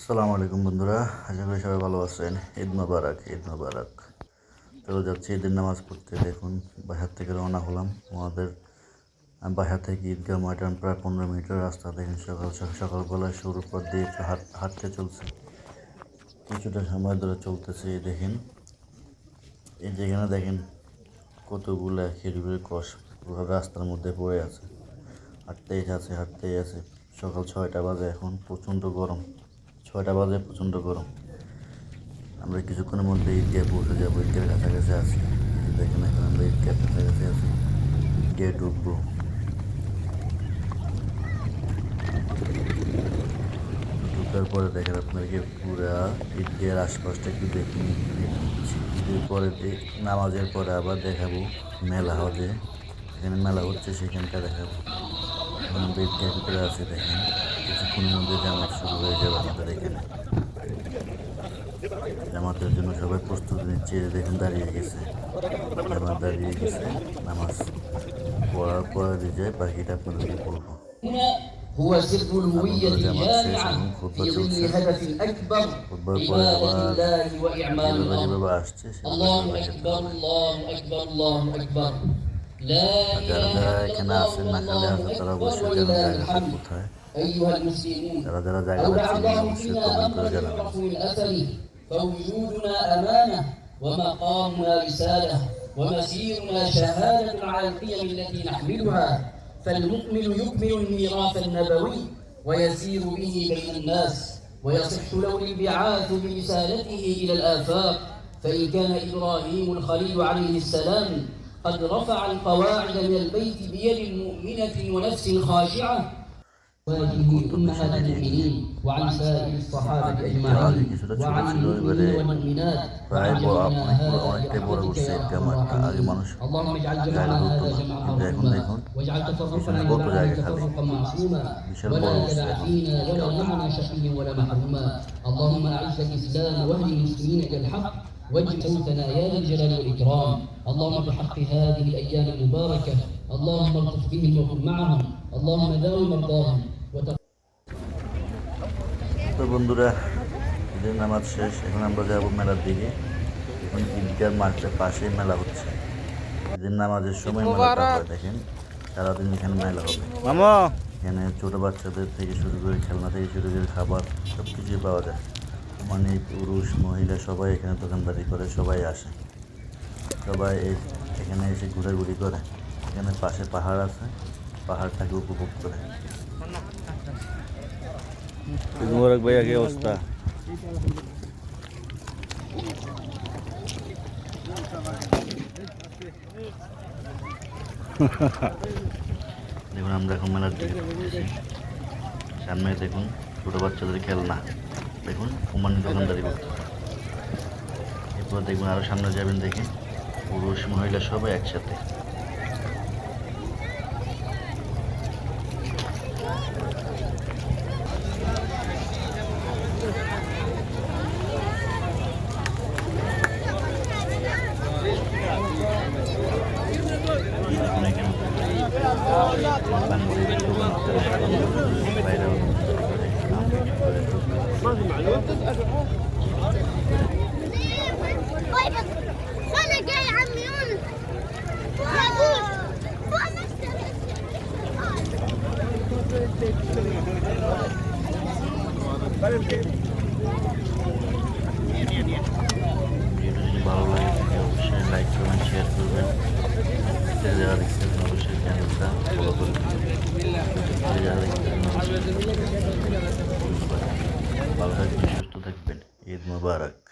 আসসালামু আলাইকুম বন্ধুরা, আশা করি সবাই ভালো আছেন। ঈদ মোবারক ঈদ মোবারক। চলে যাচ্ছি, ঈদের নামাজ পড়তে। দেখুন বাসার থেকে রওনা হলাম। আমাদের বাসা থেকে ঈদগাহ ময়দান প্রায় পনেরো মিনিটের রাস্তা। দেখেন, সকাল সকাল সকালবেলা শুরুর পর দিয়ে হাট, হাঁটতে চলছে। কিছুটা সময় ধরে চলতেছে দেখেন। এই যেখানে দেখেন, কতগুলা খেজুরের কষ পুরো রাস্তার মধ্যে পড়ে আছে। হাঁটতেই আছে হাঁটতেই আছে। সকাল ছয়টা বাজে এখন, প্রচণ্ড গরম। ছয়টা বাজে প্রচণ্ড গরম আমরা কিছুক্ষণের মধ্যে ঈদগাহ পৌঁছে যাব ঈদগার কাছাকাছি যে দেখেন এখন আমরা ঈদগার কাছাকাছি আছি। ঈদগাহ ঢুকবো ঢুকার পরে দেখেন আপনাদেরকে পুরা ঈদগাহের আশপাশটা একটু দেখে নিচ্ছি। ঈদের পরে নামাজের পরে আবার দেখাবো মেলা হবে এখানে মেলা হচ্ছে সেখানটা দেখাবো। এখন আমরা ঈদগাহের ভিতরে আছে, দেখেন। কিছুক্ষণের মধ্যে জামাত শুরু হয়ে যাবে আমাদের এখানে জামাতের জন্য সবাই প্রস্তুতি নিচ্ছে এই যে দেখেন দাঁড়িয়ে গেছে জামাত দাঁড়িয়ে গেছে নামাজ পড়ার পরে দিয়ে যায় বাকিটা আপনাদেরকে বলবো هنا هو سر الهوية الجامعة في ظل هدف أكبر عبادة الله وإعمال যেভাবে الأرض যেভাবে আসছে সেভাবে الله সেভাবে যেতে أكبر হবে। الله أكبر الله أكبر لا যারা إله যারা إلا এখানে الله আছেন না খালি الله আছে তারা أكبر অবশ্যই জানেন ولله জায়গাটা الحمد কোথায় أيها المسلمون أودع الله فينا أمر يعرف من أثره فوجودنا أمانة ومقامنا رسالة ومسيرنا شهادة على القيم التي نحملها. فالمؤمن يكمل الميراث النبوي ويسير به بين الناس ويصح له الانبعاث برسالته إلى الآفاق. فإن كان إبراهيم الخليل عليه السلام قد رفع القواعد من البيت بيد مؤمنة ونفس خاشعة وهذه أمهات المؤمنين وعن سائر الصحابة أجمعين وعن المؤمنين والمؤمنات প্রায় وعن বড় جميعنا অনেক বড় هذا অনেকটাই বড় برحمتك করছে يا ঈদগাহ أرحم মাঠটা আগে الراحمين মানুষ اللهم اجعل জায়গা جمعنا ধরতো هذا না جمعا কিন্তু এখন مرحوما দেখুন واجعل تفرقنا পিছনে من কত بعده জায়গা খালি تفرقا معصوما বিশাল ولا বড় হচ্ছে تدع এখন فينا ولا ঈদগাহ মাঠ। معنا شقي ولا محروما اللهم اعز الاسلام واهد المسلمين الى الحق واجعل صوتنا يا ذا الجلال والاكرام اللهم بحق هذه الايام المباركه اللهم الطف بهم وكن معهم اللهم داوم مرضاهم وتقبل তো বন্ধুরা ঈদের নামাজ শেষ এখন আমরা যাব মেলার দিকে। এখন ঈদগাহ মাঠের পাশেই মেলা হচ্ছে। ঈদের নামাজের সময় মেলাটা হয় দেখেন। সারাদিন এখানে মেলা হবে। এখানে ছোটো বাচ্চাদের থেকে শুরু করে খেলনা থেকে শুরু করে খাবার সব কিছুই পাওয়া যায়। মানে পুরুষ মহিলা সবাই এখানে দোকানদারি করে সবাই আসে। সবাই এখানে এসে ঘোরাঘুরি করে। এখানে পাশে পাহাড় আছে পাহাড়টাকে উপভোগ করে। মুবারক ভাইয়া কি অবস্থা দেখুন, আমরা এখন মেলার দিকে ঢুকতেছি সামনে দেখুন, ছোটো বাচ্চাদের খেলনা। দেখুন কুমানি দোকানদারি করতেছে এরপর দেখুন আরও সামনে যাবেন দেখে। পুরুষ মহিলা সবাই একসাথে। ما في معلومة تسأل أنا جاي عم يونس يا Let him get ভালো থাকবেন সুস্থ থাকবেন। ঈদ মুবারক।